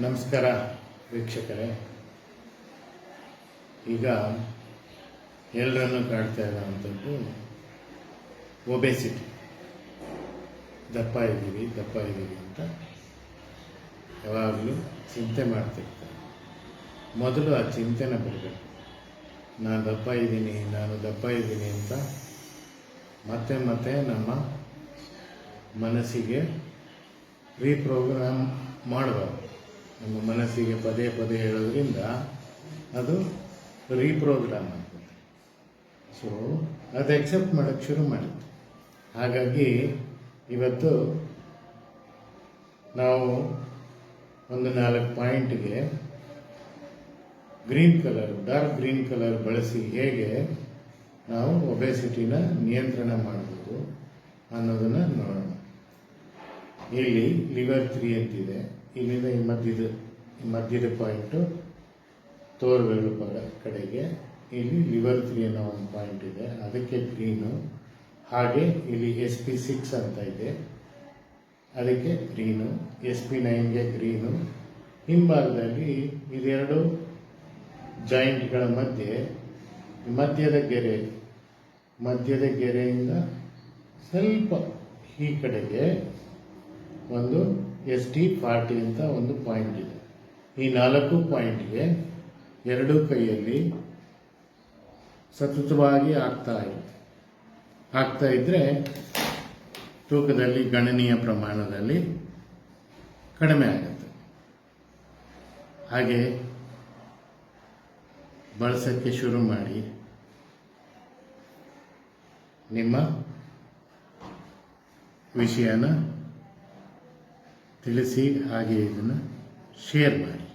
ನಮಸ್ಕಾರ ವೀಕ್ಷಕರೇ. ಈಗ ಎಲ್ಲರನ್ನು ಕಾಡ್ತಾ ಇರೋವಂಥದ್ದು ಒಬೆಸಿಟಿ. ದಪ್ಪ ಇದ್ದೀವಿ ದಪ್ಪ ಇದ್ದೀವಿ ಅಂತ ಯಾವಾಗಲೂ ಚಿಂತೆ ಮಾಡ್ತಿರ್ತಾರೆ ಮೊದಲು ಆ ಚಿಂತೆನ ಬರಬೇಕು ನಾನು ದಪ್ಪ ಇದ್ದೀನಿ, ನಾನು ದಪ್ಪ ಇದ್ದೀನಿ ಅಂತ ಮತ್ತೆ ಮತ್ತೆ ನಮ್ಮ ಮನಸ್ಸಿಗೆ ರೀಪ್ರೋಗ್ರಾಮ್ ಮಾಡಬಾರ್ದು ನಮ್ಮ ಮನಸ್ಸಿಗೆ ಪದೇ ಪದೇ ಹೇಳೋದ್ರಿಂದ ಅದು ರೀಪ್ರೋಗ್ರಾಮ್ ಆಗುತ್ತೆ ಸೊ ಅದು ಎಕ್ಸೆಪ್ಟ್ ಮಾಡೋಕ್ಕೆ ಶುರು ಮಾಡುತ್ತೆ ಹಾಗಾಗಿ ಇವತ್ತು ನಾವು ಒಂದು ನಾಲ್ಕು ಪಾಯಿಂಟ್ಗೆ green colour, dark green colour ಬಳಸಿ ಹೇಗೆ ನಾವು ಒಬೆಸಿಟಿನ ನಿಯಂತ್ರಣ ಮಾಡ್ಬೋದು ಅನ್ನೋದನ್ನು ನೋಡೋಣ. ಇಲ್ಲಿ ಲಿವರ್ ತ್ರೀ ಅಂತಿದೆ. ಇಲ್ಲಿಂದ ಈ ಮಧ್ಯದ ಮಧ್ಯದ ಪಾಯಿಂಟು ತೋರ್ಬೆರಳು ಪರ ಕಡೆಗೆ. ಇಲ್ಲಿ ಲಿವರ್ ತ್ರೀ ಅನ್ನೋ ಒಂದು ಪಾಯಿಂಟ್ ಇದೆ. ಅದಕ್ಕೆ ಗ್ರೀನು ಹಾಗೆ ಇಲ್ಲಿ ಎಸ್ ಪಿ ಸಿಕ್ಸ್ ಅಂತ ಇದೆ. ಅದಕ್ಕೆ ಗ್ರೀನು ಎಸ್ ಪಿ ನೈನ್ಗೆ ಗ್ರೀನು ಹಿಂಭಾಗದಲ್ಲಿ ಇದೆರಡು ಜಾಯಿಂಟ್ಗಳ ಮಧ್ಯೆ, ಮಧ್ಯದ ಗೆರೆ, ಮಧ್ಯದ ಗೆರೆಯಿಂದ ಸ್ವಲ್ಪ ಈ ಕಡೆಗೆ ಒಂದು ಎಸ್ ಟಿ ಫಾರ್ಟಿ ಅಂತ ಒಂದು ಪಾಯಿಂಟ್ ಇದೆ. ಈ ನಾಲ್ಕು ಪಾಯಿಂಟ್ಗೆ ಎರಡೂ ಕೈಯಲ್ಲಿ ಸತತವಾಗಿ ಆಗ್ತಾ ಇದೆ. ಆಗ್ತಾ ಇದ್ರೆ ತೂಕದಲ್ಲಿ ಗಣನೀಯ ಪ್ರಮಾಣದಲ್ಲಿ ಕಡಿಮೆ ಆಗುತ್ತೆ. ಹಾಗೆ ಬಳಸೋಕ್ಕೆ ಶುರು ಮಾಡಿ ನಿಮ್ಮ ವಿಷಯನ ತಿಳಿಸಿ ಹಾಗೆ ಇದನ್ನು ಶೇರ್ ಮಾಡಿ.